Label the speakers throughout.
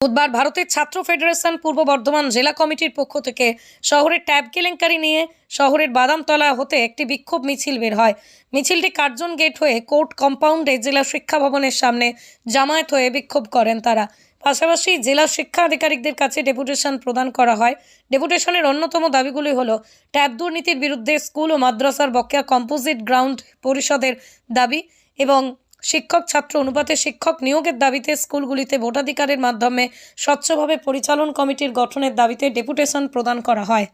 Speaker 1: বুধবার ভারতের ছাত্র ফেডারেশন পূর্ব বর্ধমান জেলা কমিটির পক্ষ থেকে শহরের ট্যাব কেলেঙ্কারি নিয়ে শহরের বাদামতলা হতে একটি বিক্ষোভ মিছিল বের হয়। মিছিলটি কার্জন গেট হয়ে কোর্ট কম্পাউন্ডে জেলা শিক্ষা ভবনের সামনে জামায়াত হয়ে বিক্ষোভ করেন তারা। পাশাপাশি জেলা শিক্ষা আধিকারিকদের কাছে ডেপুটেশন প্রদান করা হয়। ডেপুটেশনের অন্যতম দাবিগুলি হল, ট্যাব দুর্নীতির বিরুদ্ধে স্কুল ও মাদ্রাসার বকেয়া কম্পোজিট গ্রাউন্ড পরিষদের দাবি এবং শিক্ষক, ছাত্র অনুপাতে শিক্ষক নিয়োগের দাবিতে স্কুলগুলিতে ভোটাধিকারের মাধ্যমে স্বচ্ছভাবে পরিচালন কমিটির গঠনের দাবিতে ডেপুটেশন প্রদান করা হয়।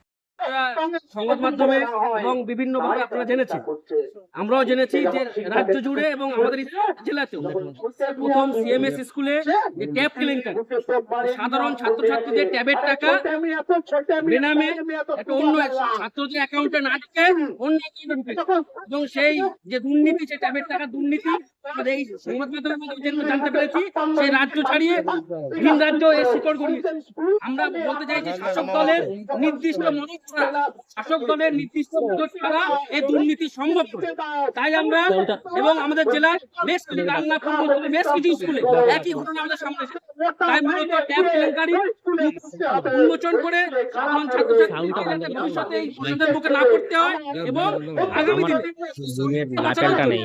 Speaker 2: সংবাদ মাধ্যমে এবং বিভিন্ন ভাবে আপনারা জেনেছেন। আমরাও জেনেছি যে রাজ্য জুড়ে এবং আমাদের জেলাতেও। প্রথম সিএমএস স্কুলে যে ট্যাব কেলেঙ্কারি। সাধারণ ছাত্রছাত্রীদের ট্যাবের টাকা বেনামে একটা অন্য ছাত্রদের অ্যাকাউন্টে না ঢুকে অন্য অ্যাকাউন্টে এবং সেই যে দুর্নীতি সেই ট্যাবের টাকা দুর্নীতি এই সংবাদ মাধ্যমের মাধ্যমে জানতে পেরেছি সেই রাজ্য ছাড়িয়ে ভিন রাজ্য এর শিকড় গড়িয়েছে। আমরা বলতে চাই যে শাসক দলের নির্দিষ্ট ছাড়া শাসক দলের নির্দিষ্ট ছাড়া এই দুর্নীতি সম্ভব তাই আমরা এবং আমাদের জেলার বেশ কিছু রান্না বেশ কিছু স্কুলে একই ঘটনা আমাদের সামনে তাই মূলত ট্যাব কেলেঙ্কারি উন্মোচন করে সাধারণ ছাত্রছাত্রীদের ভবিষ্যতে এই প্রশ্নের মুখে না পড়তে হয় এবং আগামী দিনে
Speaker 3: নেই।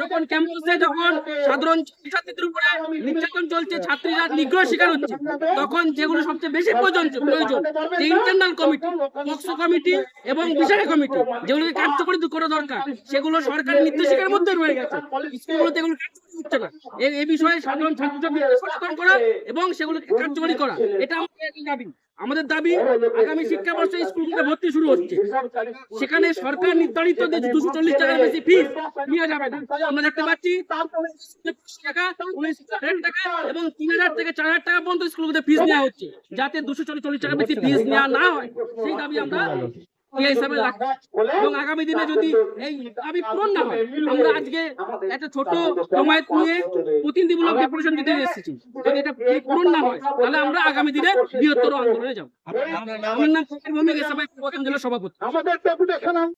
Speaker 2: যখন ক্যাম্পাসে যখন সাধারণ ছাত্রীদের উপরে নির্যাতন চলছে, ছাত্রীরা নিগ্রহ শিকার হচ্ছে, তখন যেগুলো সবচেয়ে বেশি প্রয়োজন প্রয়োজন, যে ইন্টারনাল কমিটি পক্সো কমিটি এবং বিচারে কমিটি যেগুলোকে কার্যকরী করা দরকার, সেগুলো সরকারের নির্দেশিকার মধ্যে রয়ে গেছে। স্কুলগুলোতে এগুলো না এই বিষয়ে সাধারণ করা এবং সেগুলোকে কার্যকরী করা। এটা আমাদের দাবি। আমাদের দাবি, আগামী স্কুলগুলোতে ভর্তি শুরু হচ্ছে। সেখানে সরকার নির্ধারিত যে দুশো চল্লিশ টাকার বেশি ফিস নিয়ে যাবে আমরা দেখতে পাচ্ছি টাকা, উনিশ টাকা এবং তিন হাজার থেকে চার হাজার টাকা পর্যন্ত স্কুলগুলোতে ফিস নেওয়া হচ্ছে। যাতে দুশো চল্লিশ চল্লিশ টাকা বেশি ফিস নেওয়া না হয়, সেই দাবি আমরা এই হিসাবে রাখছি এবং আগামী দিনে যদি এই দাবি পূরণ না হয় আমরা আজকে একটা ছোট জমায়েত নিয়ে প্রতিনিধিমূলক ডেপুটেশন দিতে এসেছি। যদি এটা পূরণ না হয় তাহলে আমরা আগামী দিনে বৃহত্তর আন্দোলনে যাব। আমার নাম ফকির মোহাম্মদ এসআই জেলা সভাপতি।